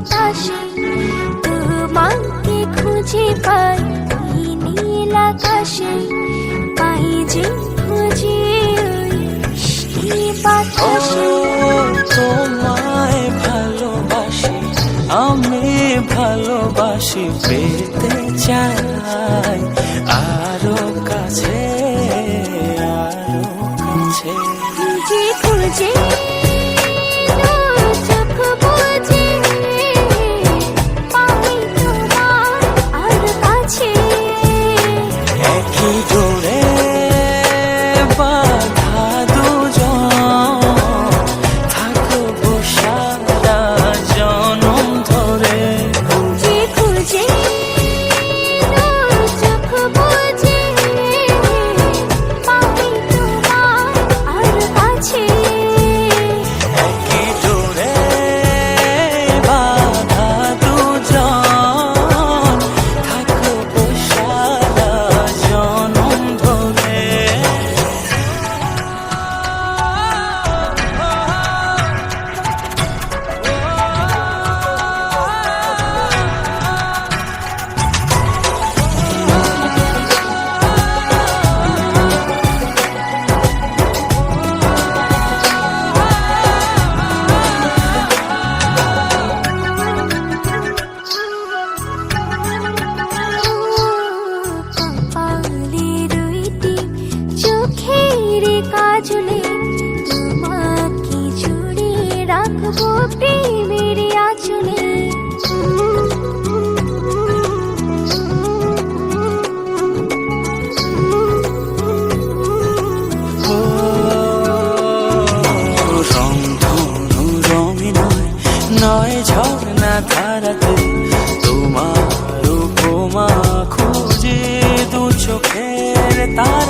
বাতাসে তোমাকে খুঁজে পাই নীল আকাশে। পাই যে খুঁজে বাতাসে। তোমায় ভালোবাসি, আমি ভালোবাসি, পেতে চাই। thought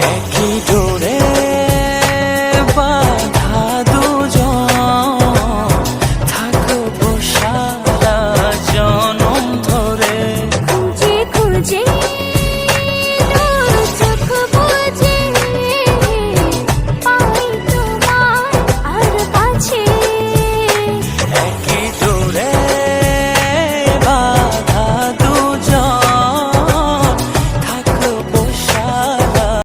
একই জোরে বাধা দুজন। থাকব সারা জনম ধরে। খুঁজে খুঁজে একই